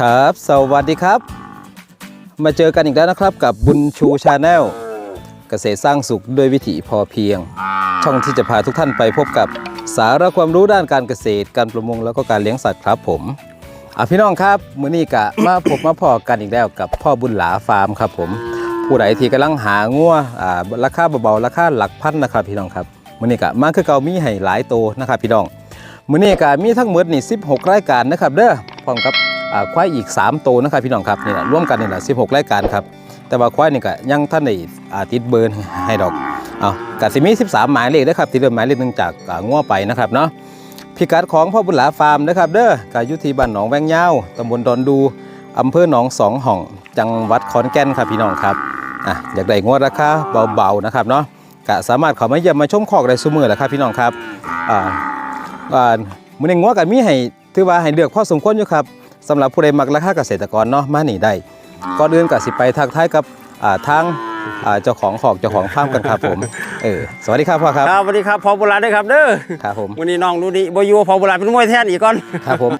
ครับ สวัสดีครับ มาเจอกันอีกแล้วนะครับกับบุญชูชาแนลเกษตรสร้างสุขด้วยวิถีพอเพียง ช่องที่จะพาทุกท่านไปพบกับสาระความรู้ด้านการเกษตร การประมงแล้วก็การเลี้ยงสัตว์ครับผมอะพี่น้องครับมื้อนี้กะมาพบมาพอกันอีกแล้วกับพ่อบุญหลาฟาร์มครับผม ผู้ใดที่กำลังหางัวอ่าราคาเบาๆราคาหลักพันนะครับพี่น้องครับมื้อนี้กะมาคือเก่ามีให้หลายโตวนะครับพี่น้องมื้อนี้ก็มีทั้งหมดนี่16 รายการนะครับเด้อพร้อมกับ ควายอีก3ตัวนะครับพี่น้องครับนี่แหละร่วมกันนี่แหละ16รายการครับแต่ว่าควายนี่ก็ยังท่านได้อ่าติดเบอร์ให้ดอกเอากสิมี13 หมายเลขนะครับที่เริ่มหมายเลขหนึงจากอ่าง้อไปนะครับเนาะพิกัดของพ่อบุญหลาฟาร์มนะครับเด้อก็อยู่ที่บ้านหนองแวงยาวตำบลดอนดูอำเภอหนองสองห้อง จังหวัดขอนแก่นครับพี่น้องครับอะอยากได้งวดราคาเบาๆนะครับเนาะก็สามารถเข้ามาเยี่ยมมาชมคอกได้ซุมือแหละครับพี่น้องครับอ่าอ่ามื้อนี้งัวกันมีให้ถือว่าให้เลือกพอสมควรอยู่ครับ สำหรับผู้ใดมักราคาเกษตรกรเนาะมานี่ได้ก่อนอื่นก็สิไปทักทายกับอ่าทางอ่าเจ้าของขอกเจ้าของฟาร์มกันครับผมเออสวัสดีครับพ่อครับครับสวัสดีครับพอโบราณด้วยครับเด้อครับผมวันนี้น้องดูดีบอยูพอโบราณเป็นมวยแทนอีกก่อนครับผม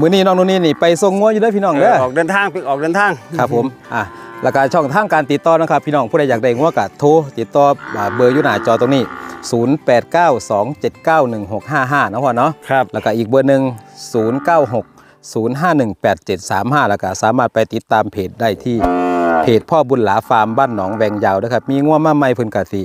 มื้อนี้น้องนุ่นนี่นี่ไปส่งงัวอยู่เด้อพี่น้องเด้อออกเดินทางไปออกเดินทางครับผมอะแล้วก็ช่องทางการติดต่อนะครับ พี่น้องผู้ใดอยากได้งัวก็โทรติดต่ออ่าเบอร์อยู่หน้าจอตรงนี้ 0892791655นะพ่อเนาะครับแล้วก็อีกเบอร์หนึ่ง096 051 8735 แล้วก็สามารถไปติดตามเพจได้ที่ เพจพ่อบุญหลาฟาร์มบ้านหนองแวงยาวนะครับมีง่วมาใหม่เพิ่นกะสิ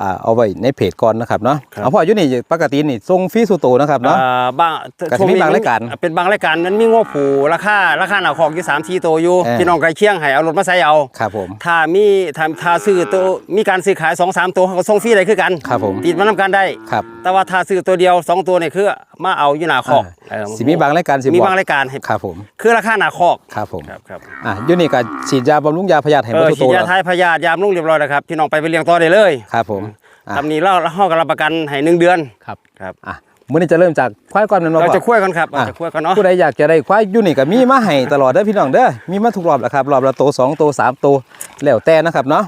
อ่าเอาไว้ในเพจก่อนนะครับเนาะครับเอาพ่ออยู่นี่ปกตินี่ส่งฟรีสู่โตวนะครับเนาะอ่าบางก็จะมีบางรายการเป็นบางรายการมันมีงบผูราคาราคาหนาของอยู่สามทีโตวอยู่เออพี่น้องใกล้เคียงให้เอารถมาใส่เอาครับผมถ้ามีถ้าถ้าซื้อตัวมีการซื้อขาย2อสามตัวเขาก็ส่งฟรีได้คือกันครับผมติดมานำกันได้ครับแต่ว่าถ้าซื้อตัวเดียว 2 ตัวเนี่ยคือมาเอาอยู่หน้าคอกอ่าเออสิมีบางรายการสิมีบอกบางรายการให้ครับผมคือราคาหน้าคอกครับผมครับครับอะอยู่นี่ก็ฉีดยาบำรุงยาพยาธิให้เอหมดอทุกฉีตัดวยาทายพยาธิยามลุ่งเรียบร้อยแล้วครับพี่น้องไปไปเลี้ยงต่อได้เลยครับผมอะตำนี้เราเฮากับรับประกันให้หนึ่งเดือนครับครับอะมื้อนี้จะเริ่มจากควายก่อนแม่นบ่เราพ่อ จะคุยกันครับเราอะจะคุยกันเนาะ ผู้ใดอยากจะได้ควายอยู่นี่ก็มีมาให้ตลอดเด้อพี่น้องเด้อมีมาทุกรอบแหละครับรอบละโตวสองโตวสามโตวแล้วแต่นะครับเนาะ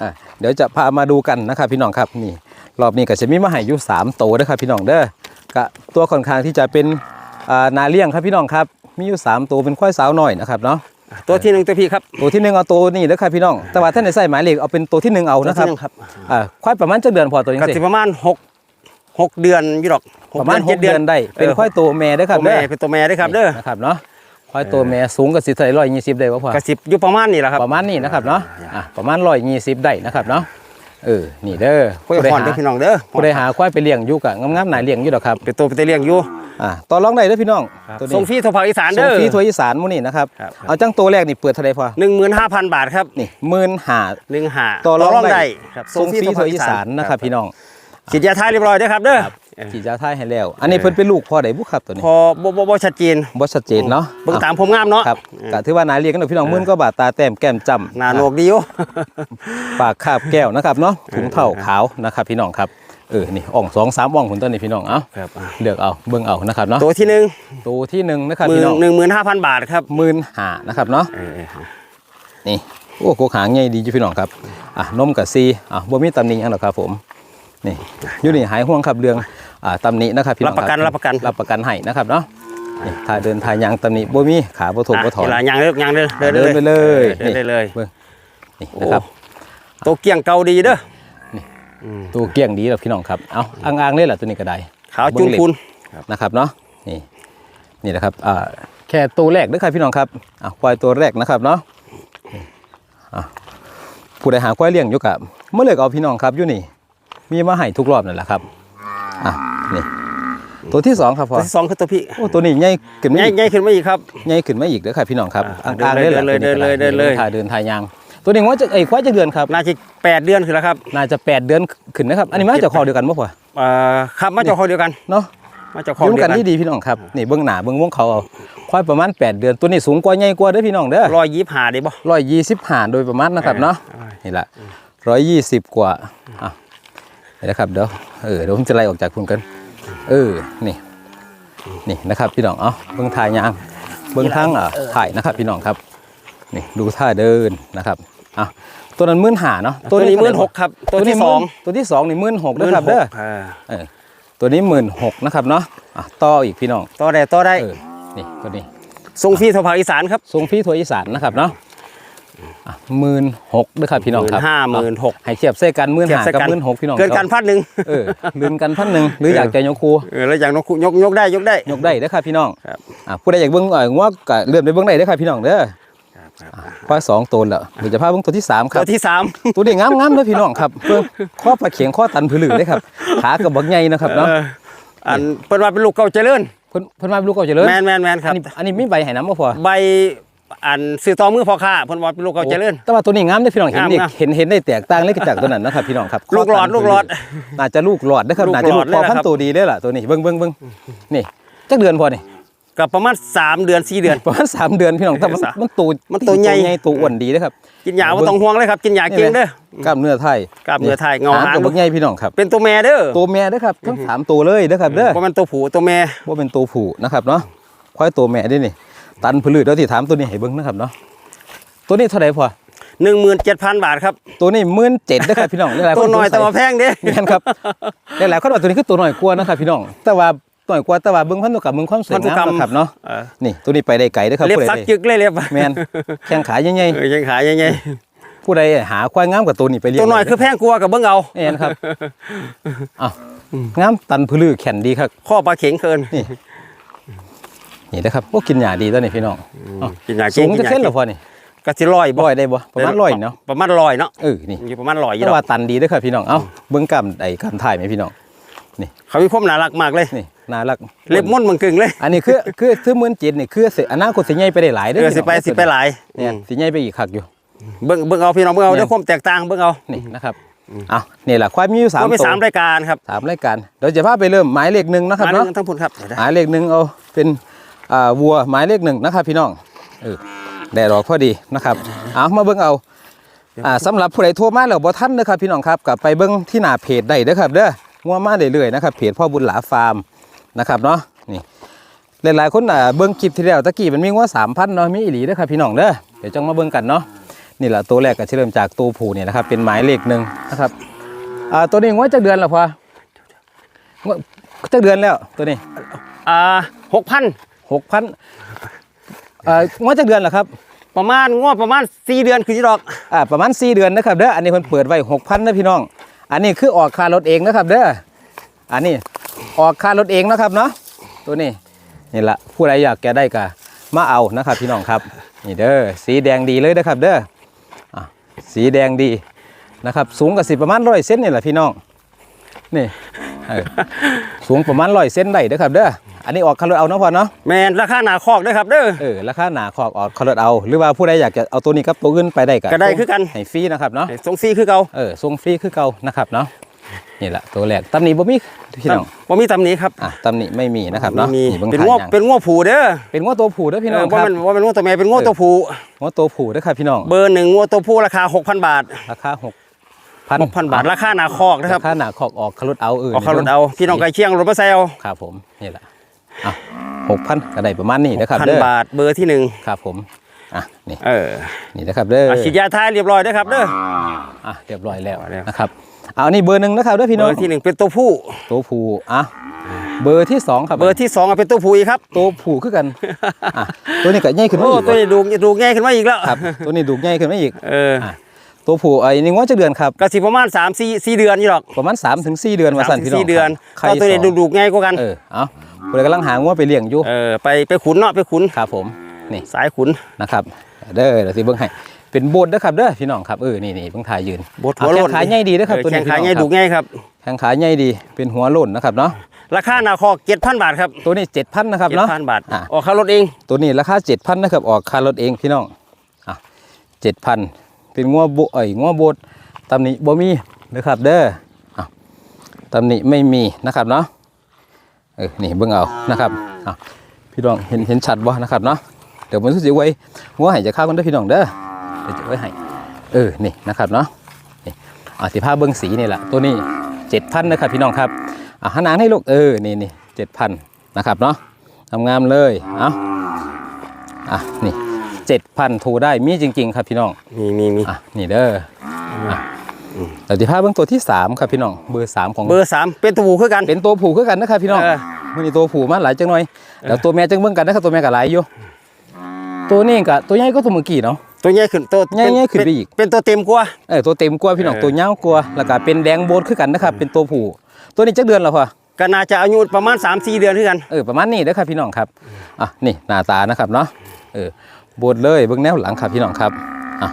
อะเดี๋ยวจะพามาดูกันนะครับพี่น้องครับนี่รอบนี้ก็จะมีมาให้อยู่สามโตวเด้อครับพี่น้องเด้อกะตัวค่อนข้างที่จะเป็นอ่านาเลี้ยงครับพี่น้องครับมีอยู่สามตัวเป็นควายสาวน้อยนะครับเนาะ ตัวที่หนึ่งตัวพี่ครับตัวที่หนึ่งเอาตัวนี้เด้อครับพี่น้อง แต่ว่าท่านในใส่หมายเลขเอาเป็นตัวที่หนึ่งเอาตัวนะครับที่หนึ่งครับอ่าควายประมาณจักเดือนพอตัวนี้ก็สิสิประมาณหกหกเดือนอยู่ดอกหประมาณหจ็กเดือนได้เป็นควายตัวแม่เด้อครับตัวแม่เด้อเป็นตัวแม่ด้วยครับเด้อนะครับเนาะควายตัวแม่สูงกับสิเท่าไหร่ร้อยยี่สิบได้ป่ะพ่อกระสิบอยู่ประมาณนี้แหละครับประมาณนี้นะครับเนาะอะประมาณร้อยยี่สิบได้นะครับเนาะ เออนี่เด้อคุยกับผู้ใดพ่อนหาเด้อพี่น้องเด้อผู้ใดหาควายไปเลี้ยงอยู่กะงามๆหนาเลี้ยงอยู่ดอกครับเป็นตัวเป็นตัวเลี้ยงอยู่อะต่อรองได้เด้อพี่น้องตัวนี้ส่งฟรีทั่วภาคอีสานส่เด้งอฟรีทัวร์อีสานมื้อนี้นะครับครับเอาจังตัวแรกนี่เปิดเท่าไหร่พอหนึ่งหมื่นห้าพันบาทครับนี่หมื่นห้าหนึ่งหาต่อรองได้ครับส่งฟรีทัวร์อีสานนะครับพี่น้อง ฉีดยาทายเรียบร้อยเด้อครับเด้อขี่จ้าท้ายให้แล้ว อันนี้เพิ่นเป็นลูกพ่อได้บุครับตัวนี้พอบ่บ่บ่ชัดเจนบ่ชัดเจนเนาะเบิ่งตามผมงามเนาะครับก็ถือว่านาเรียกกันเนาะพี่น้องหมื่นก็บาทตาแต้มแก้มจ้ำหน้าโหนกดีอยู่ปากคาบแก้วนะครับเนาะถุงเท่าขาวนะครับพี่น้องครับเออ นี่อ่องสองสามอ่องผลต้นนี่พี่น้อง เอ้าครับเลือกเอา เบิ่งเอา นะครับเนาะ ตัวที่หนึ่งตัวที่หนึ่งนะครับหมื่พี่นน้องหนึ่งหมื่นห้าพันบาทครับหมื่นหานะครับเนาะเออนี่ โอ้โกกหางใหญ่ดีจ้ะพี่น้องครับ อะนมกับซี อะบ่มีตำหนิอันหรอกครับผม นี่อยู่นี่หายห่วงครับเรื่องอ่าตำหนินะครับพี่น้รัอบงประกันครับประกันรับประกันให้นะครับเนาะนี่ถ้าเดินทางยางตำหนิบ่มีขาบ่ถกบ่ถอนเวลายังเลิกยังเดินเดินไปเลยเดินได้เลยเบิ่งนี่นะครับตัวเกี่ยงเกาดีเด้อตัวเกลี้ยงดีแล้วพี่น้องครับเอาอ่างๆเลยแหละตัวนี้ก็ได้ขาวจุนคุณนะครับเนาะนี่นี่นะครับอ่าแค่ตัวแรกนะครับพี่น้องครับอะควายตัวแรกนะครับเนาะนี่อะผู้ใดหาควายเลี้ยงอยู่กับเมื่อเลิกเอาพี่น้องครับอยู่นี่ มีมาให้ทุกรอบนั่นแหละครับอะนี่ตัวที่สองครับพ่ตัอวที่สองคือตัวพี่โอ้ตัวนี้ใหญ่ขึ้นมาใหญ่อีกใหญ่ขึ้นมาอีกครับใหญ่ขึ้นมาอีกเด้อครับพี่น้องครับอะอ่างๆเลยแหละเดินเลยตัวก็เดินเลยถ่ายเดินถ่ายยาง ตัวนี้ว่าจะไอ้ยควายจะเดือนครับน่าจะแปดเดือนขึ้นแล้วครับน่าจะแปดเดือนขึ้นนะครับอันนี้มาจากคอเดียวกันป่ะพ่อเอ่อครับมาจากคอเดียวกันเนาะมาจากคอยุ่งเดียกัวนกันที่ดีพี่น้องครับนี่เบื้องหน้าเบื้องวงเขาเอาควายประมาณ8เดือนตัวนี้สูงกว่าใหญ่กว่าเด้อพี่น้องเด้อร้อยยี่สิบห้าได้บ่ร้อยยี่สิบห้าโดยประมาณนะครับเนาะเออนี่แหละร้อยยี่สิบกว่าอะ นี่นะครับเดี๋ยวเออเดี๋ยวผมจะไล่ออกจากคุณกัน เออนี่นี่นะครับพี่น้องเอาเบื้องทายยางเบื้องทางอะถ่ายนะครับ พี่น้องครับนี่ดูท่าเดินนะครับอะตัวนั้นมื่นหาเนาะตัวนี้หมื่นหกครับ ตัวที่สองตัวที่สองนี่มื่นหกนะครับเด้ออ่าเออตัวนี้หมื่นหกนะครับเนาะอะต่ออีกพี่น้องต่อได้ต่อได้เออนี่ตัวนี้ทรงฟรีทั่วภาคอีสานครับทรงฟรีทั่วอีสานนะครับเนาะ หมื่นหกด้วยครับพี่น้องครับห้าหมื่นหกให้เทียบเส้กันหมื่นเทียบห้าใส่กับกันหมื่นหกพี่น้องเกินกันพันหนึ่งเออลืนกันพันหนึ่งหรืออยากจะยกครูเออแล้วอย่างนกยกยกได้ยกได้ยกได้เด้อครับพี่น้องครับอะผู้ใดอยากเบิ่งเอ่องัวก็เลื่อนไปเบิ่งได้เด้อครับพี่น้องเด้อควายสองตัวแล้วเดี๋ยวจะพาเบิ่งตัวที่สามคตัรับวที่สามตัวนี้งามงามๆเลยพี่น้องครับเพิ่งข้อปลาเขียงข้อตันผือหลือเลยครับขากับบักใหญ่นะครับเนาะเอออันเปิ้นว่าเป็นลูกเก่าเจริญเพิ่นเพิ่นมาเป็นลูกเก่าเจริญแมนแมนแมนคอัรันบนี้อันนี้มีใบให้น้ำบ่พอใบ อันซื้อต่อมือพ่อค้าเพิ่นว่าเป็นลูกเก่าเจริญ แต่ว่าตัวนี้งามเด้อพี่น้องเห็นงามนี่งามเห็นเห็นได้แตกต่างเลยจากตัวนั้นนะครับพี่น้องครับลูกหลอดข้ตันลูกหลอดผืน่าจะลูกหลอดเด้อครับลูกน่าจะลูกหลอดพอเลยพันนะครับตัวดีเด้อล่ะตัวนี้เบิ่งเบิ่งเบิ่งนี่จักเดือนพอนี่กับประมาณสามเดือนสี่เดือน ประมาณสามเดือนพี่น้องแต่มันสามมันตัวมันตัวใหญ่ ตัวอ้วนดีเด้อครับ กินยาบ่ต้องห่วงเลยครับ กินยาเก่งเด้อ กล้ามเนื้อไทยกล้ามเนื้อไทยเงาหางกับบักใหญ่พี่น้องครับ เป็นตัวแม่เด้อตัวแม่เด้อครับทั้งสามตัวเลยเด้อครับเด้อบ่แม่นตัวผู้ตัวแม่ว่าเป็นตัวผู้นะครับเนาะควายตัวแม่ด้วยนี่ ตันผลืดแล้วที่ถามตัวนี้ให้เบิ้งนะครับเนาะตัวนี้เท่าไหร่พอ17,000บาทครับ ตัวนี้หมื่นเจ็ดนะครับพี่น้องหลายๆคตัวน้อยสงสัแต่ว่าแพงเด้แม่นครับหลายๆคนว่าตัวนี้คือตัวน้อยกว่านะครับพี่น้อง แต่ว่าน้อยกว่าแต่ว่าเบิ้งพันธุกรรมเบิ้งความสวยพันธุงามกรรมนะครับเนาะเออนี่ตัวนี้ไปได้ไกลเด้อครับเล็บผู้ใดสักได้จึกเลยเล็บแมนแข้งขาใหญ่เออยังขาใหญ่ๆผู้ใดหาควายงามกว่าตัวนี้ไปๆเลี้ยงตัวน้อยคือแพงกลัวากับเบิ่งเอาแม่นครับอ้าวงามตันผลือแข็งดีครับข้อปลาเข็งเกินนี่ นะครับพวกกินหญ้าดีตัวนี้พี่น้องอ้าวกินยาสูเก่งงกิจะนยาเส้นเหรเก่องพอนี่ก็สิร้อยบ่ร้อยได้บ่ประมาณร้อยเนาะประมาณร้อยเนาะเออนี่อยู่ประมาณร้อยอยู่แต่ดอว่ากตันดีเด้วยครับพี่น้องเอ้าเบิ้งกำไอ้กำถ่ายไหมพี่น้องเขามีความน่ารักมากเลยนี่น่ารักเล็บม่อนเมืองกึ่งเลย อันนี้คือคือคือเหมือนจิตนี่คือสิอนาคตสิใหญ่ไปได้หลายเอเด้ออสิพี่น้องไปสิไปหลายเนี่ยสิใหญ่ไปอีกคักอยู่เบิ่งเบิ่งเอาพี่น้องเบิ่งเอาเนี่ยด้วยความแตกต่างเบิ่งเอานี่นะครับเอ้านี่แหละความมีอยู่สามก็มีตัวสามรายการครับสามรายการเดี๋ยวจะพาไปเริ่มหมายเลขหนึ่งนะครับมาเนาะเรื่องทั้งพุ่นครับเดี๋ยวนะหมายเลขหนึ่งเอาเป็นอ่า วัวหมายเลขหนึ่งนะครับ พี่น้องเออแดดออกพอดีนะครับเอามาเบิ่งเอาอ่าสำหรับผู้ใดโทรมาแล้วบ่ทันเด้อครับพี่น้องครับกลับไปเบิ่งที่หน้าเพจได้เด้อครับเด้องัวมาเรื่อยๆนะครับเพจพ่อบุญหลาฟาร์มนะครับเนาะนี่หลายๆคนอ่าเบิ่งคลิปที่แล้วตะกี้มันมีงัว3,000เนาะมีอีหลีเด้อครับพี่น้องเด้อเดี๋ยวจังมาเบิ่งกันเนาะนี่แหละตัวแรกก็เริ่มจากตัวผู้เนี่ยนะครับเป็นหมายเลขหนึ่งนะครับอ่าตัวนี้งัวจักเดือนแล้วพองัวจักเดือนแล้วตัวนี้อ่าหกพัน หกพันเอ่องัวจักเดือนเหรอครับ ประมาณงวดประมาณสี่เดือนคือจิดอก อ่าประมาณ4เดือนนะครับเด้ออันนี้เพิ่นเปิดไว้6,000นะพี่น้อง อันนี้คือออกค่ารถเองนะครับเด้ออันนี้ออกค่ารถเองนะครับเนาะตัวนี้นี่ละผู้ใดอยากแกได้ก็มาเอานะครับพี่น้องครับนี่เด้อสีแดงดีเลยนะครับเด้ออะสีแดงดีนะครับสูงกับสิประมาณร้อยเซนนี่แหละพี่น้องนี่เออสูงประมาณร้อยเซนได้เด้อครับเด้อ อันนี้ออกค่ารถเอาเนาะพอเนาะแมนราคาหนาคอกเด้อครับเด้อเออราคาหนาขอบออกคอร์ดเอา หรือว่าผู้ใดอยากจะเอาตัวนี้กับตัวอื่นไปได้ก็ก็ได้คือกันให้ฟรีนะครับเนาะส่งฟรีคือเก่าเออส่งฟรีคือเก่านะครับเนาะนี่แหละตัวแรกตำหนิบ่มีพี่น้องบ่มีตำหนิครับอะตำหนิไม่มีนะครับเนาะมีนี่เบิ่งเป็นถ่ายงวยังเป็นงวผูเด้อเป็นงวตัวผู้เด้อพี่น้องเออคว่ารับมันว่ามันงวตัวแม่เป็นงวตัวผูงวตัวผู้เด้อครับพี่น้องเบอร์หนึ่งงวตัวผู้ราคา6,000บาทราคาหกพัน6,000บาทราคาหนาคอกนะครับราคาหนาขอบออกคารถเอาเออออกคารถเอาพี่น้องไก่เชียงรถมาแซวครับผมนี่แหละ อะหกพันก็ได้ประมาณนี้นะครับพันเด้อบาทเบอร์ที่หนึ่งครับผมอะนี่เออนี่นะครับเด้ออะฉีดยาท้ายเรียบร้อยเด้อครับเด้ออะเรียบร้อยแล้วเรียบร้อยแล้วนะครับเอานี่เบอร์หนึ่งนะครับเด้อพี่เบน้อองร์ที่หนึ่งเป็นตัวผู้ตัวผู้อะเบอร์ที่สองครับเบอร์ที่สองอะเป็นตัวผู้อีกครับตัวผู้คือกันอะตัวนี้ก็ใหญ่ขึ้นมาโอ้อีกตัวนี้ดูดูง่ายขึ้นมาอีกแล้วครับตัวนี้ดูใหญ่ขึ้นมาอีกเอออะตัวผู้ไอ้นี่ว่าจะเดือนครับกระสิประมาณ3 4 4เดือนนี่หรอกประมาณ3ถึง4เดือนว่าสั่น3พี่น้อง4เดือนใครก็ตัวนี้สดูองดูง่ายกว่ากันเออเอา ผู้ใดกำลังหางัวไปเลี้ยงอยู่เออไปไปขุนเนาะไปขุนครับผมนี่สายขุนนะครับ เด้อเดี๋ยวสิเบิ่งให้เป็นโบดเด้อครับเด้อพี่น้องครับเออนี่นี่เบิ่งถ่ายยืนบดหัวเอาโลแข้นงขาใหญ่ดีเด้อครับเออตัวแข้นี้งขาพี่น้องง่ายคดูรับง่ายครับแข้งขาใหญ่ดีเป็นหัวโล้นนะครับเนาะราคาหน้าคอก7,000บาทครับตัวนี้7,000นะครับเนาะ7,000บาทอะออกค่ารถเอง ตัวนี้ราคา7,000นะครับออกค่ารถเองพี่น้องอะ7,000เป็นงัวโบเอ้ยงัวโบดตำหนิบ่มีนะครับเด้ออะตำหนิไม่มีนะครับเนาะ เออนี่เบิ่งเอานะครับอะพี่น้องเห็นเห็นชัดบ่นะครับเนาะเดี๋ยวมันสิไว้งัวให้จะเข้ากันเด้อพี่น้องเด้อเดี๋ยวจะไว้ให้เออนี่นะครับเนาะนี่อะสิพาเบิ่งสีนี่แหละตัวนี้7,000นะครับพี่น้องครับอะหันหน้าให้ลูกเออนี่นี่7,000นะครับเนาะงามๆเลยเอ้าอะนี่เจ็ดพันโทรได้มีจริง ๆ ครับพี่น้องมีมีมีอะนี่เด้ออะ แต่ที่ภาพเบื้องตัวที่สามครับพี่น้องเบอร์สามของเบอร์3เป็นตัวผู้คือกัน เป็นตัวผูคือกันนะครับพี่น้องเมื่อนี้ตัวผูมาหลายจังหน่อยแล้วตัวแม่จังเบิ่งกันนะครับตัวแม่ก็หลายอยู่ตัวนี้ก็ตัวใหญ่ก็ตัวเมื่อกี้เนาะตัวใหญ่ขึ้นตัวใหญ่ใหญ่ขึ้นไปอีกเป็นตัวเต็มกว่าเออตัวเต็มกว่าพี่น้องตัวยาวกว่าแล้วก็เป็นแดงโบดคือกันนะครับเป็นตัวผู้ตัวนี้จักเดือนแล้วพอก็น่าจะอายุประมาณ 3-4 เดือนคือกันเออประมาณนี้เด้อครับพี่น้องครับอะนี่หน้าตานะครับเนาะเออโบดเลยเบื้องแนวหลังครับพี่น้องครับอะ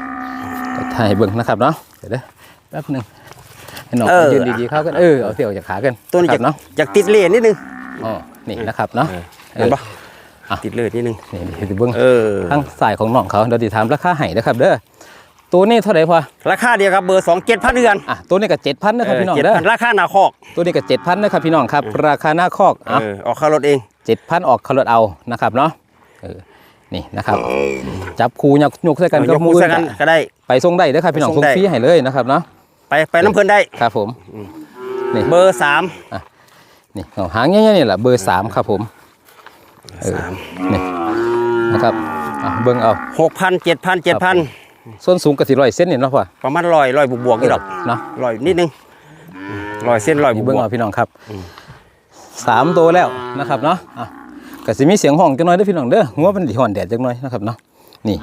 ถ่ายเบื้องนะครับเนาะเดี๋ยว แป๊บหนึงให้น้องเออยืนดีๆเข้ากันเออเอาเสี่ยวจากขากันตัวนี้คจะรับเนาะอยากติดเลนนิดนึงอ๋อนี่นะครับเนาะเห็นปะอะติดเลนนิดนึงนี่นี่เบื้องเออข้างสายของน้องเขาเดี๋ยวติถามราคาให้นะครับเด้อตัวนี้เท่าไหร่พอราคาเดียวครับเบอร์2 7,000เดือนอะตัวนี้ก็เจ็ดพันนะครับพี่น้องเด้อ7,000ราคาหนาคอก ตัวนี้ก็เจ็ดพันนะครับพี่น้องครับ ราคาหน้าคอกเออะอออกค่ารถเองเจ็ดพันออกคาร์ดเอานะครับเนาะเออนี่นะครับ จับคูยกยกใส่กันเออก็ยกมืมืออกันก็ได้ไปส่งได้เด้อครับพี่น้องไปส่ส่งงได้ฟรีให้เลยนะครับเนาะ ไปไปน้ำเพลินได้ ครับผมเบอร์สามนี่เอาหางเงี้ยๆนี่แหละเบอร์สามครับผมเออนี่นะครับอะเบิ่งเอา หกพันเจ็ดพันเจ็ดพันส่วนสูงกับสี่ร้อยเส้นนี่เนาะพ่อประมาณร้อยร้อยบวกบวกๆนี่ดอกเนาะร้อยนิดนึงร้อยเส้นร้อยบวนี่กเบิ่งบวเอากพี่น้องครับสามตัวแล้วนะครับเนาะอะก็สิมีเสียงห้องจังหน่อยเด้อพี่น้องเด้อหัวมันสิห่อนแดดจังหน่อยนะครับเนาะ นี่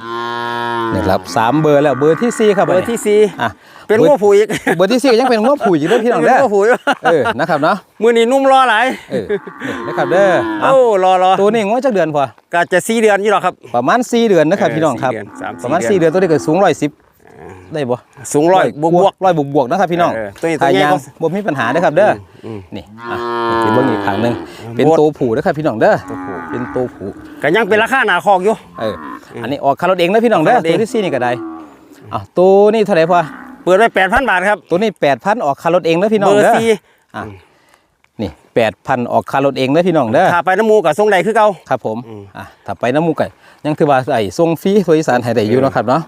นี่ครับสามเบอร์แล้วเบอร์ที่สี่ครับเบอร์ที่สี่อะเป็นหัวผูอีกเบอร์ที่สี่ยังเป็นหัวผูอยู่เด้อพี่น้องเด้อเป็นหัวผูอยู่เออนะครับเนาะมือนี้นุ่มรอหลายเออนี่นะครับเด้อเอาโอ้รอรอตัวนี้งวจักเดือนพอก็จะสี่เดือนอยู่หรอกครับประมาณ4เดือนนะครับเออพี่น้องครับสี่เดือนสามสี่ประมาณเดือน4เดือนตัวนี้ก็สูง110 ได้บ่สูงร้อยบวกบวกร้อยบวกบวกนะครับพี่น้องเออตัวนี้ตัวทาใหญ่ยางก็บ่มีปัญหาเด้อครับเด้ออนี่อะนี่เบิ่งอีกครั้งหนึงเป็นโบดตัวผู้เด้อครับพี่น้องเด้อตัวผู้เป็นตัวผู้ก็ยังเป็นราคาหนาคอกอยู่เอออันนี้ออกคารถเองนะพี่น้องเด้อออกคารถเองตัวที่สี่นี่ก็ได้อะตัวนี้เท่าไหร่พอเปิดไว้แปดพันบาทครับตัวนี้8,000ออกคารถเองนะพี่น้อเบงอร์เด้อสี่อะนี่8,000ออกคารถเองนะพี่น้องเด้อถ้าไปน้ำหมูกับทรงใดคือเก่าครับผมอะถ้าไปน้ำมูกไก่ยังถือว่าใส่ทรงฟรีทัวอีสานให้ได้อยู่เนาะครับเนาะ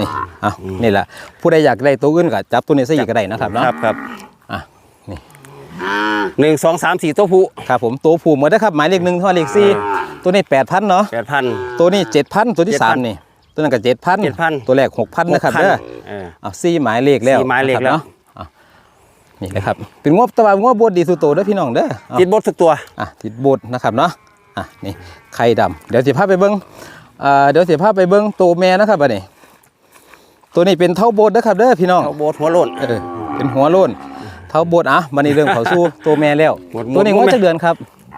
นี่อะนี่แหละผู้ใดอยากได้ตัวอื่นก็จับตัวนี้ซะอีกก็ได้นะครับเนาะครับครับอะนี่หนึ่งสองสามสี่ตัวผู้ครับผมตัวผูหมดนะครับหมายเลขหนึ่งเท่าเลขสี่ตัวนี้แปดพันเนาะแปดพันตัวนี้เจ็ดพันตัวที่สาม7,000นี่ตัวนั้นก็เจ็ดพัน7,000ตัวแรกหกพันนะครับเด้อเอออะสี่หมายเลขแล้วสี่หมายเลขแล้วนะครับเนาะอะนี่เลยครับเป็นงบตะวันงบบดดีสุดโตเด้อพี่น้องเด้อเอาติดบททุกตัวอะติดโบดนะครับเนาะอะนี่ไข่ดำเดี๋ยวสิพาไปเบิ้งอ่าเดี๋ยวสิพาไปเบิ้งตัวแม่นะครับอันนี้ ตัวนี้เป็นเท่าโบดนะครับเด้อพี่น้องเอาโบทหัวโล้นเออเป็นหัวโล้นเท่าโบดอะมันนี่เรื่องเขาสู้ตัวแม่แล้วหมดหมดตัวนี้หมงดวไหมจะเดือนครับ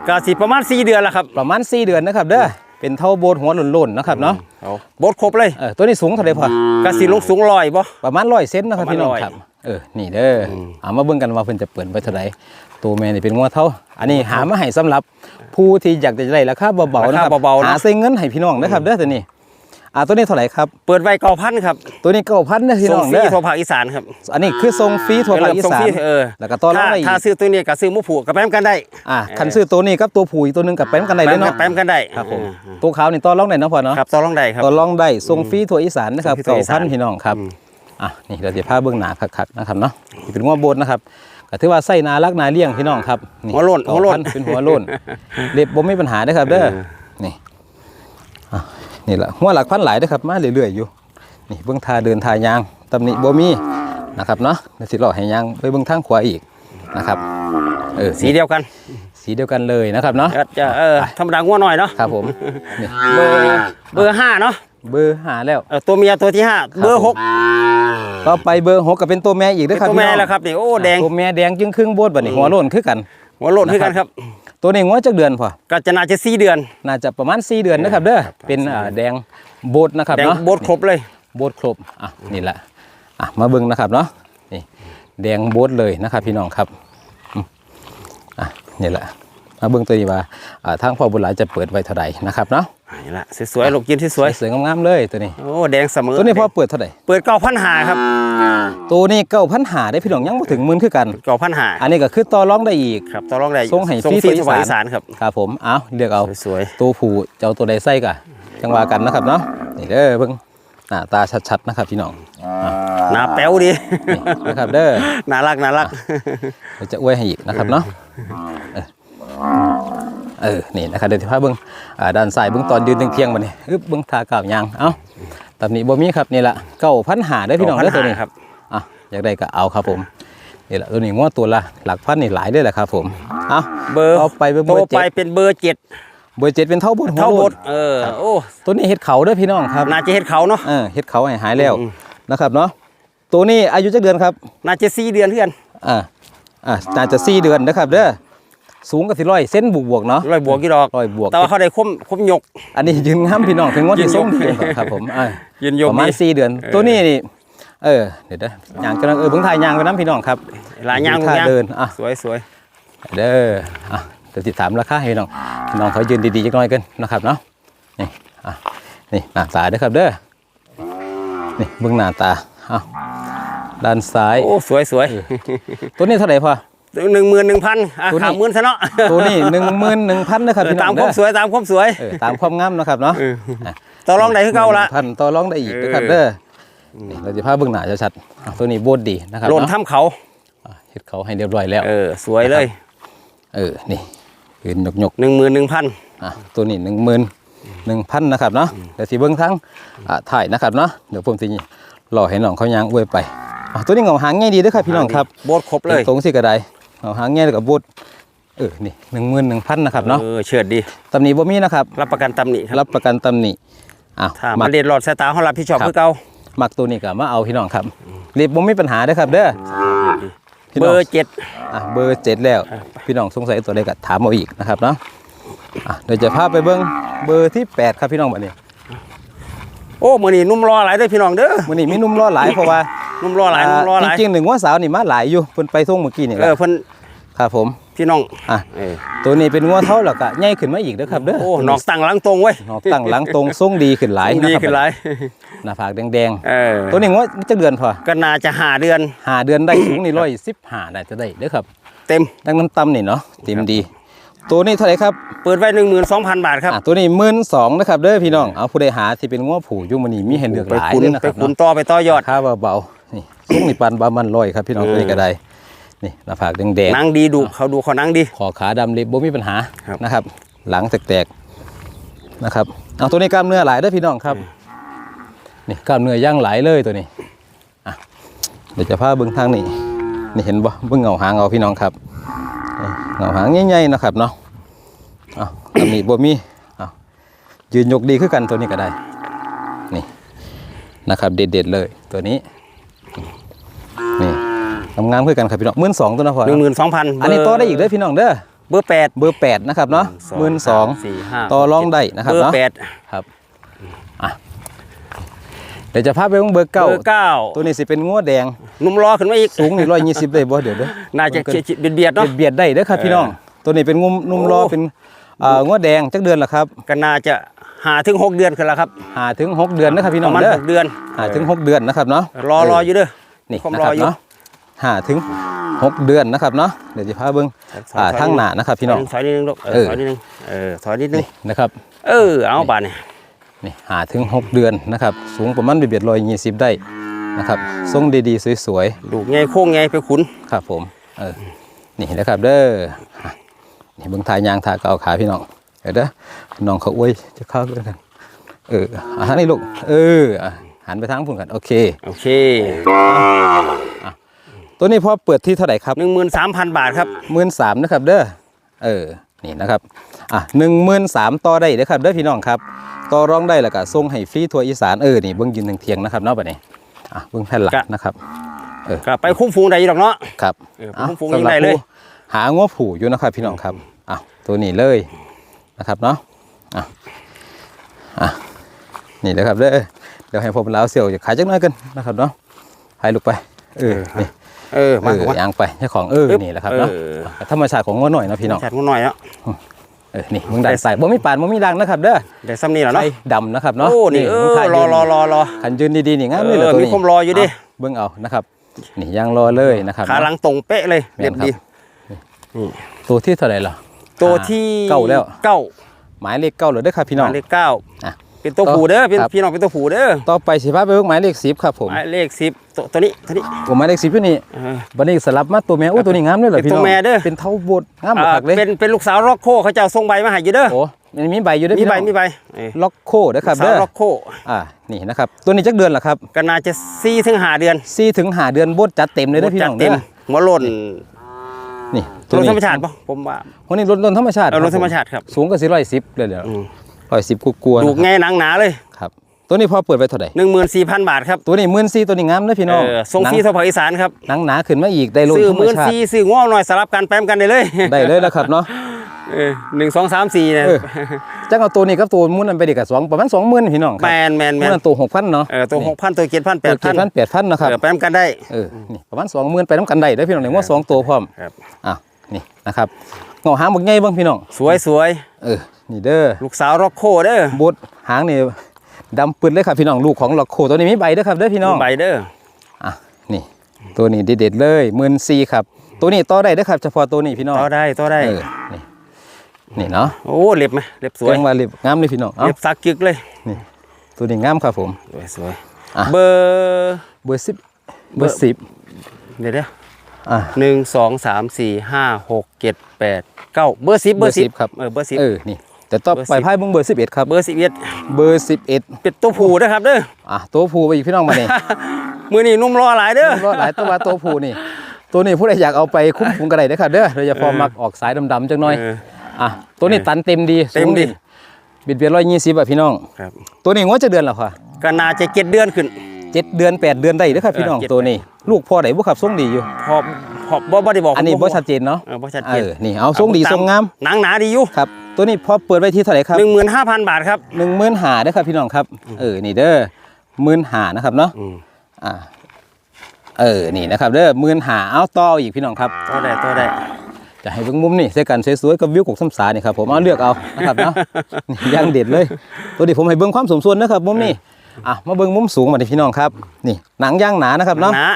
กาสิประมาณสี่เดือนแล้วครับ ประมาณ 4 เดือนนะครับเด้อเป็นเท่าโบดหัวโล้นๆนะครับเนาะเอาโบทครบเลยเออตัวนี้สูงเท่าไหร่พอกาสิลงสูงลอยบ่ประมาณร้อยเซนนะครับประมาณพี่น้องร้อยครับเออนี่เด้ออเอามาเบิ่งกันว่าเพิ่นจะเปิดไว้เท่าไหร่ตัวแม่นี่เป็นงัวเท่า อันนี้หามาให้สำหรับผู้ที่อยากจะได้ราคาเบาๆนะครับราคาเบาๆนะหาใส่เงินให้พี่น้องนะครับเด้อตัวนี้ อ่าตัวนี้เท่าไหร่ครับ เปิดไว้เก้าพันครับ ตัวนี้เก้าพันนะพี่ส่น้งองฟรีเด้อทั่วภาคอีสานครับ อันนี้คือทรงฟรีทั่วภาคอีส่งสาฟนรีเออแล้วก็ต่อรองถ้าได้อีกถ้าซื้อตัวนี้กับซื้อหมูผูกับแปมกันได้ อ่าคันซื้อตัวนี้กับตัวผู้อีกตัวหนึงกับแป้นกันได้เลยเนาะแปมกันได้ ครับผมเออตัวขาวนี่ต่อรองได้เนาะพ่อเนาะ ครับต่อรองได้ครับต่อรองได้ทรงฟรีทั่วอีสานนะครับส่งฟรีทั่วเก้าอีสาพันนพี่น้องครับ อะนี่เราจะพาเบื้องหน้าคักๆนะครับเนาะนี่เป็นงัวโบนนะครับก็ถือว่าไส้นารักนาเลี้ยงพี่น้องครับนี่หัวโล้นหัวโล้น9,000เป็นหัวโล้นเล็บบ่มีปัญหาเด้อครับ เด้อนี่อะ นี่แหละหัวหลักพันหลายเด้อครับมาเรื่อยๆอยู่นี่เบื้องทาเดินทายางตำหนิบ่มีนะครับเนาะเดี๋ยวสิรอให้ยางไปเบื้องทางขวาอีกนะครับเออสีเดียวกัน สีเดียวกันเลยนะครับเนาะก็จะเออธรรมดางัวหน่อยเนาะครับผมนี่เบอร์เบอร์ห้าเนาะเบอร์หาแล้วเออตัวเมียตัวที่ห้าเบอร์หกต่อไปเบอร์หกก็เป็นตัวแม่อีกเป็เด้นอครับตัวแม่พี่น้องแล้วครับนี่โอ้แดงตัวแม่แดงจึงครึ่งโบดบัดนี้หัวโล้นคือกัน หัวโล้นคือกันครับ ตัวนี้หัวจักเดือนพอก็จะน่าจะสี่เดือน น่าจะประมาณ4เดือนนะครับเด้อเป็นอ่าแดงโบดนะครับแดงเนาะโบทครบเลยโบดครบอะนี่แหละอะมาเบิ่งนะครับเนาะนี่แดงโบดเลยนะครับพี่น้องครับอืมอะนี่แหละ มาเบิ่งตัวนี้ว่าอ่าทางพ่อบุญหลายจะเปิดไว้เท่าใดนะครับเนาะนี่ละสวยๆลูกกินที่สวยสวยๆงามๆเลยตัวนี้โอ้แดงเสมอตัวนี้พ่อเปิดเท่าใดเปิดเก้าพันหาครับตัวนี้เก้าพันหาได้พี่น้องยังบ่ถึงหมื่นคือกันเก้าพันหาอันนี้ก็คือต่อรองได้อีกครับต่อรองได้ส่งให้ส่งฟรีฟรีทั่ทั่ววอีอีสาสานนครับครับผมเอาเลือกเอาสวยตัวผู้เจ้าตัวใดไส้กะจังว่ากันนะครับเนาะนี่เด้อเบิ่งหน้าตาชัดๆนะครับพี่น้องๆหน้าแป๊วดีนี่นะครับเด้อน่ารักน่ารักเดี๋ยวจะอวยให้อีกนะครับเนาะ เออเออนี่นะครับเดี๋ยวที่พาเบิ่งอ่าด้านซ้ายเบิ่งตอนยืนเที่ยงๆมานี่อึ๊บเบิ่งทากาวยางเอ้าตำหนิบ่มีครับนี่ละเก้าพันหาได้อพี่น้องเด้อตัวนี้ครับอะอยากได้ก็เอาครับผมนี่แหละตัวนี้งวดตัวละหลักพันนี่หลายเด้อแหละครับผมเอาเบอร์เอาไปเบอร์โตเบอร์ไปเจ็ดเป็นเบอร์เจ็ดเบอร์เจ็ดเป็นเท่าบดหัวเท่าโลบนดเออโอ้ตัวนี้เห็ดเขาเด้อพี่น้องครับน่าจะเฮ็ดเขาเนาะเออเห็ดเขาให้หายแล้วอืมนะครับเนาะตัวนี้อายุจักเดือนครับ น่าจะสี่เดือนเพื่อนอ่าอ่าน่าจะสี่เดือนนะครับเด้อ สูงกับสิร้อยเส้นบวกบวกๆเนาะร้อยบวกกี่ดอกร้อยบวกแต่ว่าเขาได้คมคมยก อันนี้ยืนงามพี่น้องถึงว่ายืจะนยกส่งดีครับผมอ่ายืนยกประมาณดีสี่เดือน เออ ตัวนี้นี่เออเดี๋ยวเด้อยางกำลังเออเพิ่งถ่ายยางไปน้ำพี่น้องครับหลายอย่างท่าย่างเดินอะ สวยสวยเด้ออะเดี๋ยวติดถามราคาให้พี่น้องพี่น้องเขายืนดีๆจักหน่อยกันนะครับเนาะ นี่ อะ นี่หน้าตาเด้อครับเด้อ นี่เบื้องหน้าตาเอาด้านซ้าย โอ้สวยสวยตัวนี้เท่าไหร่พ่อ หนึ่งหมื่นหนึ่งพันอะตัวนี้ สามหมื่นซะเนาะตัวนี้หนึ่งหมื่นหนึ่งพันนะครับเออพี่น้ตาอมงคเด้วาอมสวยตามความสวยเออตามความงามนะครับเนาะ เออต่อรองได้คือเก่าละ พันต่อรองได้อีกนะครับเด้อนี่เราจะพาเบื้องหน้าชัดๆอะตัวนี้โบดดีนะครับหล่นเนาะถ้ำเขา อะเฮ็ดเขาให้เรียบร้อยแล้ว เออ สวยเลยเออ นี่ยืนหยกๆหนึ่งหมื่นหนึ่งพันอะตัวนี้หนึ่งหมื่นหนึ่งพันนะครับเนาะเดี๋ยวสิเบิ้งทั้งอะถ่ายนะครับเนาะเดี๋ยวผมสิรอให้น้องเขายางอวยไปอะตัวนี้เงาหางง่ายดีเด้วยครับพี่น้องครับโบดครบเลยตรงสิกระได เงาหางง่ายกับบูดเออนี่หนึ่งหมื่นหนึ่งพันนะครับเนาะเออเฉิดดีตำหนิบ่มีนะครับ รับประกันตำหนิครับรับประกันตำหนิอ้าวถ้ามัมากเด็ดหลอดสายตาเขารับผิดชอบครับคือเก่ามักตัวนี้ก็มาเอาพี่น้องครับรีบบ่มีปัญหาเด้อครับ เด้อพี่น้เบองอร์เจ็ดอะเบอร์เจ็ดแล้ว พี่น้องสงสัยตัวใดก็ถามเอาอีกนะครับเนาะอะเดี๋ยวจะพาไปเบิ้งเบอร์ที่แปดครับพี่น้องบัดนี้ โอ้มือนี่นุ่มรอหลายเด้วยพี่น้องเด้อมื้อนี้มีหนุ่มรอหลายเพราะว่า นุ่มรอหลายนุ่มรอหลายจริงๆหนึ่งว่าสาวนี่มาหลายอยู่เพิ่นไปส่งเมื่อกี้นี่แหเอละอเพิ่นครับผมพี่น้องอะเออตัวนี้เป็นงัวเท่าแล้วก็ใหญ่ขึ้นมาอีกเด้อครับเด้อโอ้หนอกตั้งหลังตรงเว้ยนอกตั้งหลังตรงทรงดีขึ้นหลายนะดีครับขึ้นหลายหน้าผากแดงเออๆตัวนี้งัวจักเดือนพอก็น่าจะหาเดือนห้าเดือนได้สูงนี่115ได้จะได้เด้อครับ เต็มดังน้ำต่ำนี่เนาะเต็มดี ตัวนี้เท่าไหร่ครับเปิดไว้หนึ่งหมื่นสองพันบาทครับอะตัวนี้12,000นะครับเด้อพี่น้องเอาผู้ใดหาที่เป็นงัวผูอยู่มื้อนี้มีให้เลือกไปหลายคุณเลยนะคไปรับคุณเนาะต่อไปต่อยอดค่าเบาๆ นี่สูงนี่ปานบามันร้อยครับพี่น้องเออตัวนี้ก็ได้นี่หน้าผากแดงๆหนังดีดูเขาดูเขาหนังดีขอขาดำเล็บบ่มีปัญหาครับนะครับ หลังแตกๆนะครับเอาตัวนี้กล้ามเนื้อหลายเด้อพี่น้องครับนี่กล้ามเนื้อย่างหลายเลยตัวนี้อะเดี๋ยวจะพาเบิ่งทางนี้นี่เห็นบ่เบิ่งเงาหางเอาพี่น้องครับนี่เงาหางใหญ่ๆนะครับเนาะเอาตำหนิบ่มีเอายืนยกดีคือกันตัวนี้ก็ได้นี่นะครับเด็ดๆเลยตัวนี้นี่ งามๆคือกันครับพี่น้องหมื่นสองตัวนะพอหนึ่งหมื่นสองพันอันนี้ต่อได้อีกเด้อพี่น้องเด้อเบอร์แปดเบอร์แปดนะครับเนาะหมื่นสองสี่ห้าต่อรองได้นะครับเบอร์เนาะแปดครับอะเดี๋ยวจะพาไปเบิ่งเบอร์เก้าเบอร์เก้าตัวนี้สิเป็นงัวแดงนุ่มรอขึ้นมาอีกสูงนี่ร้อยยี่สิบได้บ่เดี๋ยวเด้อน่าจะเฉียดๆเบียดๆเนาะเบียดๆได้เด้อครับพี่น้อง ตัวนี้เป็นงุมนุ่มรอโอ้เป็นอ่างัวแดงจักเดือนละครับก็น่าจะหาถึงหกเดือนขึ้นแล้วครับหาถึงหกเดือนนะครับพี่ปน้องระมาณเด้อหกเดือนหาถึงหกเดือนนะครับเนาะรอรออยู่เด้อนี่ผมนะรคอรับอยู่เนาะ หาถึงหกเดือนนะครับเนาะเดี๋ยวจะพาเบิ่งอ่าทางหน้านะครับพี่น้องถอยนิดนึงลูกเอเอออถอยนิดนึงเออถอยนิดนึงนี่นะครับ เออเอาบาทเนี่ยนี่หาถึง6เดือนนะครับ สูงประมาณเบียดร้อยยี่สิบได้นะครับทรงดีๆ สวยดูกไงโค้งไงไปขุนๆครับผมเออนี่นะครับเด้ออะนี่เบิ่งทายยางทาเกเอาขาพี่น้องเดี๋ยวเด้อน้องเขาอวยจะเข้ากันกันเอออะทางนี้ลูกเอออะหันไปทางพุ่นกันโอเคโอเค ตัวนี้พอเปิดที่เท่าไหร่ครับหนึ่งหมื่นสามพันบาทครับหมื่นสามนะครับเด้อเออนี่นะครับอะหนึ่งหมื่นสามต่อได้เด้อครับเด้อพี่น้องครับต่อรองได้แล้วก็ส่งให้ฟรีทั่วอีสานเออนี่เบิ่งยืนเทียงๆนะครับเนาะบัดนี้อะเบิ่งแผ่นหลักกะนะครับก็ไปคุ้มฟูงได้อยู่ดอกเนาะครับเอออะผมฟุ้งสำหรับยิงได้เลยผู้หางัวผูอยู่นะครับพี่น้องครับอะตัวนี้เลยนะครับเนาะอะอะนี่นะครับเด้อเดี๋ยวให้ผมลาวเสี่ยวจะขายจักหน้อยกันนะครับเนาะให้ลูกไปเออนี่ เออเอมาอถูกไหมยางไปเจ้าของเออปึ๊บนี่แหละครับเนาะเออ ธรรมชาติของงัวหน่อยเนาะพี่น้องชัดงูหน่อยเนาะเออนี่มึงได้ใส่บ่มีปานบ่มีดังนะครับเด้อเดี๋ยวซ้ำนี่แหละเนาะไข่ดำนะครับเนาะโอ้นี่เอมึงอถ่ายรอยืนรอรอรอขันยืนดีๆนี่งามเลยเหรอเออตัวมีนี้ความรออยู่ดิเาเบิ่งเอานะครับนี่ยางรอเลยนะครับ ขาหลังตรงเป๊ะเลยแม่เรียนบครับดี ตัวที่เท่าไหร่ล่ะตัวที่เก้าแล้ว เก้าหมายเลขเก้าเลยเด้อครับพี่หน้องมายเลขเก้า อะ เป็นตัวต่อผูเด้อเป็นครับพี่น้องเป็นตัวผูเด้อต่อไปสิพาไปเบิ่งหมายเลขสิบครับผมหมายเลขสิบตัวตัวนี้ตัวนี้ผมหมายเลขสิบอยู่นี่เออบัดนี้สลับมาตัวแม่โอ้ตัวนี้งามเลยเหรอเป็นพี่น้องตัวแม่เด้อเป็นเท่าบดงามหมดอ่าคักเลยเป็นเป็นลูกสาวล็อกโคเขาจะเอาส่งใบมาให้อยู่เด้อโอ้มันมีใบอยู่ด้วยมีพี่ใบน้องมีใบเออล็อกโคเด้อครับสาวเด้อล็อกโคอ่านี่นะครับตัวนี้จักเดือนล่ะครับก็น่าจะสี่ถึงห้าเดือนสี่ถึงห้าเดือนบดจัดเต็มเลยเด้อพี่น้องจัดเต็เด้มอหัวโล่นนี่รถธรรมชาติปะผมว่าวันนี้รถรถธรรมชาติเออรถคบธรรมชาติครับสูงก็สิร้อยสิบเลยเดี๋ยวอืม ร้อยสิบกูกลัวๆดูนะไงหนังหนาเลยครับตัวนี้พอเปิดไปเท่าไหร่หนึ่งหมื่นสี่พันบาทครับตัวนี้หมื่นสี่ตัวนี้งามนะพี่น้องเออส่งฟรีหนัทั่วภาคอีสานครับหนังหนาขึ้นมาอีกได้รถซื้อธรรหมมื่นชาติสี่ซื้อง้อหน่อยสลับกันแปมกันได้เลยได้เลยนะครับเนาะเออหนึ่งสองสามสี่เนี่ยเออจังเอาตัวนี้กับตัวมุ่นนั้นไปเด็กกับสองประมาณสองหมื่นพี่น้องคแมรับนแมนแมมุ่นนนั้นตัวหกพันเนาะเออตัวหกพันตัวเจ็ดพันแปแปดดพัพันนพันแปดพันนะครับเออแปมกันได้เออนี่ประมาณสองหมื่นไปน้ำกันได้เด้อพี่น้องเนี่ยว่าสองตัวพร้อมครับอะนี่นะครับเงาหางบักใหญ่เบ้างพี่น้องสวยสวยเออ นี่เด้อลูกสาวร็อกโคเด้อบดหางนี่ดำปืนเลยครับพี่น้องลูกของล็อกโคตัวนี้มีใบเด้อครับเด้อพี่น้องใบเด้ออะนี่ตัวนี้เด็ดๆเลยหมื่นซีครับ ตัวนี้ต่อได้เด้อครับ เฉพาะตัวนี้พี่น้องต่อได้ต่อได้เออนี่นี่เนาะโอ้เล็บไหมเล็บสวยแกงว่าเรียบงามเลยพี่น้องเอ้าเล็บสักจึกเลยนี่ตัวนี้งามครับผมสวยสวยอะเบอร์เบอร์สิบเบอร์สิบเดี๋ยวเดี๋ยวอะหนึ่งสองสามสี่ห้าหกเจ็ดแปดเก้าเบอร์สิบเบอร์สิบเบอร์10ครับเออเบอร์สิบเออนี่ แต่ต่อเบอร์ไป10ไพ่เบิ้งเบอร์สิบเอ็ดครับเบอร์สิบเอ็ดเบอร์สิบเอ็ดเป็นตัวผู้นะครับเด้ออะตัวผู้ไปอีกพี่น้องมาเนี่ยมือนี่นุ่มรอหลายเด้อรอดหลายตัวตัวผู้นี่ ตัวนี้ผู้ใดอยากเอาไปคุ้มฝูงกระไดเด้อครับเด้อโดยเฉพาะเออมักออกสายดำๆจังหน่อยเอออะตัวนี้ตันเต็มดีเต็มดีสูงบิดเบียร้อยยี่สิบอะพี่น้องครับตัวนี้งวดจะเดือนแล้วค่ะก็น่าจะเจ็ดเดือนขึ้นเจ็ดเดือนแปดเดือนได้เด้อครับพี่น้องเออเจ็ดตัวนี้ ลูกพ่อไหนบุขับทรงดีอยู่พอ พอบ่บ่ได้บอกอันนี้ผมบ่ชัดเจนเนาะเออบ่ชัดเอเจนอนี่เอาทรงดีทรงงามหนังหนาดีอยู่ครับตัวนี้พอเปิดไว้ที่เท่าไหร่ครับหนึ่งหมื่นห้าพันบาทครับหนึ่งหมื่นหาเด้อครับพี่น้องครับเออนี่เด้อหมื่นหานะครับเนาะอืมอ่าเออนี่นะครับเด้อหมื่นหาเอาต่ออีกพี่น้องครับตัวได้ตัวได้จะให้เบิ่งมุมนี่เสกันสวยๆกับวิวกกซ้ำสานี่ครับผมเอาเลือกเอานะครับเนาะนี่ย่างเด็ดเลย ตัวนี้ผมให้เบิ่งความสมส่วนนะครับมุมนี้อะมาเบิ่งมุมสูงมาดิพี่น้องครับ นี่หนังย่างหนานะครับหนัเนาะงหนา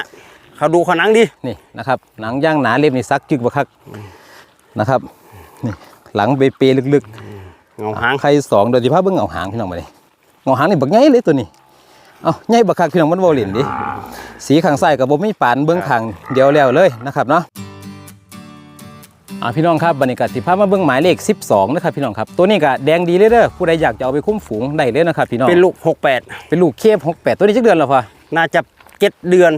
เขาดูเขาหนังดีนี่นะครับหนังย่างหนาเล็บนี่ซักจึกบักคักนะครับนี่หลังเปๆลึกเงาหางๆใครสองโดยที่พาเบิ่งเอาหางพี่น้องมาดิเอาหางนี่บักใหญ่เลยตัวนี้เอาใหญ่บักคักพี่น้องมันบ่เล่นดิสีข้างซ้ายกับบ่มีปานเบิ่งข้างเดียวแล้วเลยนะครับเนาะอ่าพี่น้องครับบรรยากาศสิภาพมาเบิ่งหมายเลข 12นะครับพี่น้องครับตัวนี้ก็แดงดีเลยเด้อผู้ใดอยากจะเอาไปคุ้มฝูงได้เลยนะครับพี่น้องเป็นลูกหกแปดเป็นลูกเคฟ68 ตัวนี้จักเดือนแล้วพอน่าจะเจ็ดเดือน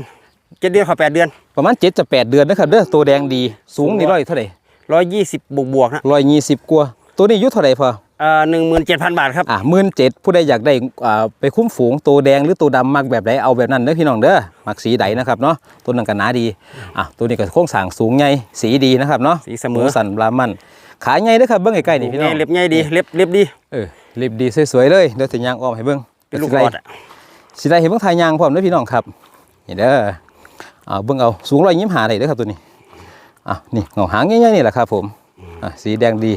เจ็ดเดือนขอแปดเดือนประมาณ7จะ8เดือนนะครับเด้อตัวแดงดีสูงนี่ร้อยเท่าไหร่ร้อยยี่สิบบวกบวกๆนะ120กว่าตัวนี้อายุเท่าไหร่พอเอ่อหนึ่งหมื่นเจ็ดพันบาทครับอ่า17,000ผู้ใดอยากได้อ่าไปคุ้มฝูงตัวแดงหรือตัวดำมักแบบใดเอาแบบนั้นเด้อพี่น้องเด้อมักสีใดนะครับเนาะตัวนั้นก็หนาดีอะตัวนี้ก็โครงสร้างสูงใหญ่สีดีนะครับเนาะสีเสมอหูสันบรามันขาใหญ่เด้อครับเบิ่งใกล้ๆนี่พี่น้องเล็บใหญ่ดีเล็บเล็บดีเออเรียบดีสวยๆเลยเดี๋ยวถึงยางอ้อมให้เบิ่งเป็นลูกสิรได้อดอะสิได้เห็นเบิ่งทายยางพร้อมเด้อพี่น้องครับนี่เด้อเอาเบิ่งเอาสูงร้อยยิ้มหาได้เด้อครับตัวนี้อะนี่เงาหางใหญ่ๆนี่แหละครับผมอะสีแดงดี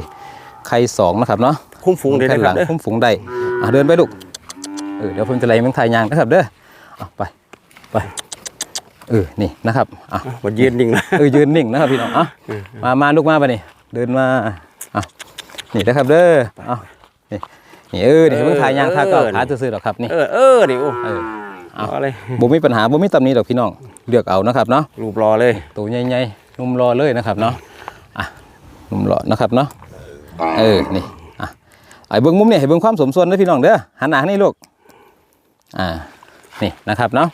ไข่สองนะครับเนาะคุ้มฝูงเลยแผ่นะนคหรัลับงเด้อคุ้มฝูงได้อะเดินไปลูกเออเดี๋ยวผมจะไล่เบิ่งทายยางนะครับเด้อเอาไปไปเออนี่นะครับอะบนยืนนิ่งนะเออยืนนิ่งนะครับพี่น้องอะมามาลูกมาไปนี่เดินมาอะนี่นะครับเด้ออะนี่นี่เออนี่เบิ่งทายยางท่าก็ขาซื่อๆหรอกครับนี่เออเออดิโอ้เออเอาอะไรบ่มีปัญหาบ่มีตำหนิดอกพี่น้อง เลือกเอานะครับเนาะรูปรอเลยตัวใหญ่ๆนุ่มรอเลยนะครับเนาะอะนุ่มรอนะครับเนาะเออนี่อะไอ้เบิ่งมุมนี่ให้เบิ่งความสมส่วนเด้อพี่น้องเด้อหันหน้าให้ลูกอ่านี่นะครับเนาะ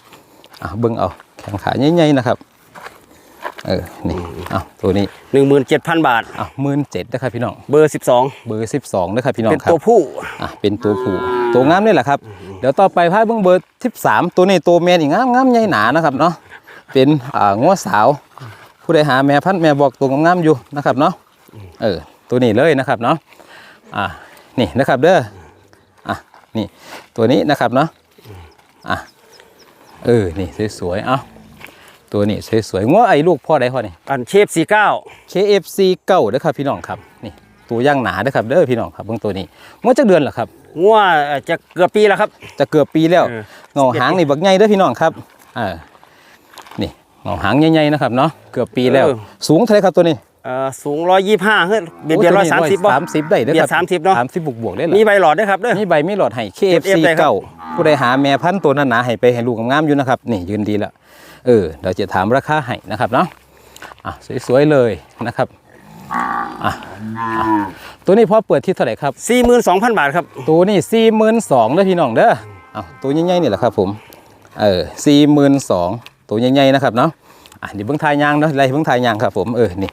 อะเบิ่งเอาแข้งขาใหญ่ๆนะครับเออ นี่เอาตัวนี้หนึ่งหมื่นเจ็ดพันบาทอะหมื่นเจ็ดนะครับพี่น้อง เบอร์สิบสองเบอร์สิบสองนะครับพี่น้องเป็นครับตัวผู้อะเป็นตัวผู้ ตัวงามนี่แหละครับ เดี๋ยวต่อไปพายเบิ้งเบอร์ทิสามตัวนี้ตัวแม่นี่งามงามใหญ่หนานะครับเนาะ เป็นอ่างัวสาว ผู้ใดหาแม่พันธุ์แม่บอกตัวงามๆอยู่นะครับเนาะเออตัวนี้เลยนะครับเนาะอะนี่นะครับเด้ออะนี่ตัวนี้นะครับเนาะอะเออนี่สวยๆเอ้าตัวนี้สวยๆงัวไอ้ลูกพ่อใดพ่อนี่อันเชฟสี่เก้า KFC เก้าเด้อครับพี่น้องครับนี่ตัวย่างหนาเด้อครับเด้อพี่น้องครับเบิ่งตัวนี้งัวจักเดือนเหรอครับ งัวเอ่อจะเกือบปีแล้วครับ จะเกือบปีแล้วเออ เงาหางนี่บักใหญ่เด้อพี่น้องครับเออนี่เงา หางใหญ่ๆนะครับเนาะเกือบปีแล้ว สูงเท่าไหรครับตัวนี้เอ่อสูงร้อยยี่ห้าเฮ้ยเบียดเบียดร้อยสามสิบสามสิบได้เด้อเบียคดรับสามสิบเนาะสามสิบบวกบวกๆได้เหรอมีใบหลอดด้วยครับเด้อมีใบมีหลอดให้เอ KFC ฟได้ครับเก้าผู้ใดหาแม่พันธุ์ตัวนั้นหนาให้ไปให้ลูกงามๆอยู่นะครับนี่ยืนดีแล้วเออเดี๋ยวจะถามราคาให้นะครับเนาะอะสวยๆเลยนะครับอะอะตัวนี้พอเปิดที่เท่าไหร่ครับสี่หมื่นสองพันบาทครับตัวนี้สี่หมื่นสองเลยพี่น้องเด้อเอาตัวใหญ่ๆนี่แหละครับผมเออสี่หมื่นสอง ตัวใหญ่ๆนะครับเนาะอะเดี๋ยวเบิ้งทายยางเนาะไรเบิ้งทายยางครับผมเออนี่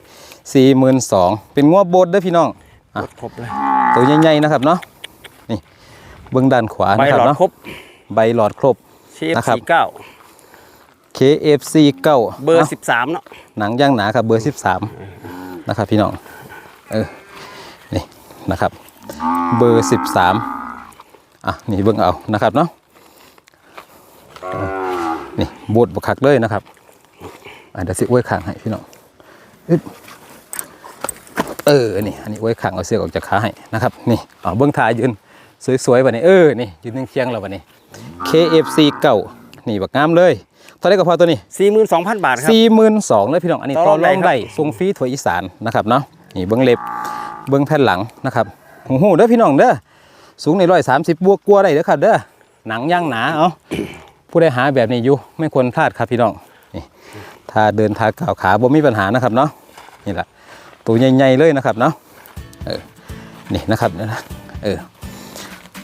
สี่หมื่นสองเป็นงัวโบดเด้อพี่น้องอะครบเลยตัวใหญ่ๆนะครับเนาะนี่เบื้องด้านขวาใบนะครับหลอดเนาะครบใบหลอดครบเชฟนะครับสี่เก้า KFC 9เบอร์สิบสามเนาะหนังย่างหนาครับเบอร์13นะครับพี่น้องเออนี่นะครับ เบอร์13อะนี่เบิ่งเอานะครับเนาะเออ นี่บดบกคักเลยนะครับอะเดี๋ยวสิไว้ข้างให้พี่น้องอึ๊บเออนี่อันนี้ไว้ข้างเอาเสือกออกจากขาให้นะครับนี่อ๋อเบื้องทายยืนสวยๆแบบนี้เออนี่ยืนเคียงๆเราแบบนี้ KFC 9นี่บักงามเลยเท่าไหรก็พอตัวนี้สี่หมื่นสองพันบาทครับสี่หมื่นสองเลยพี่น้องอันนี้ต่ต่ออรรอองงได้ได้ครับทรงฟรีถั่วอีสานนะครับเนาะนี่เบิ้งเล็บเบิ้งแผ่นหลังนะครับหูหูเด้อพี่น้องเด้อสูงในร้อยสามสิบบวกกลัวาได้เด้อครับเด้อหนังย่างหนาเอา ผู้ใดหาแบบนี้อยู่ไม่ควรพลาดครับพี่น้องนี่ถ้าเดินทางก่าวขาบ่มีปัญหานะครับเนาะนี่แหละตัวใหญ่ๆเลยนะครับเนาะเออนี่นะครับเนี่ยนะเออ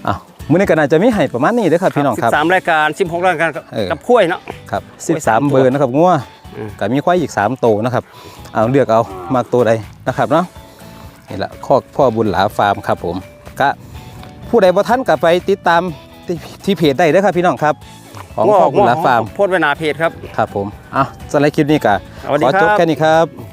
เอามื้อนี้ก็น่าจะมีให้ประมาณนี้เด้อครับพี่น้องสิครับบสามรายการสิบหกรายการกับเออกับคุ้วยเนาะครับกล้วยสาม13ตัวเบอร์นะครับงัวอืมก็มีควายอีก3ตัวนะครับเอาเลือกเอามากตัวใดนะครับเนาะนี่แหละข้อพ่อบุญหลาฟาร์มครับผมก็ผู้ใดบ่ทันก็ไปติดตามที่ที่เพจได้เด้อครับพี่น้องครับ ของพ่อบุญหลาฟาร์ม โพดไว้หนาเพจครับ ครับผมอะสไลด์คลิปนี้ก็สวัสดีขอครับจบแค่นี้ครับ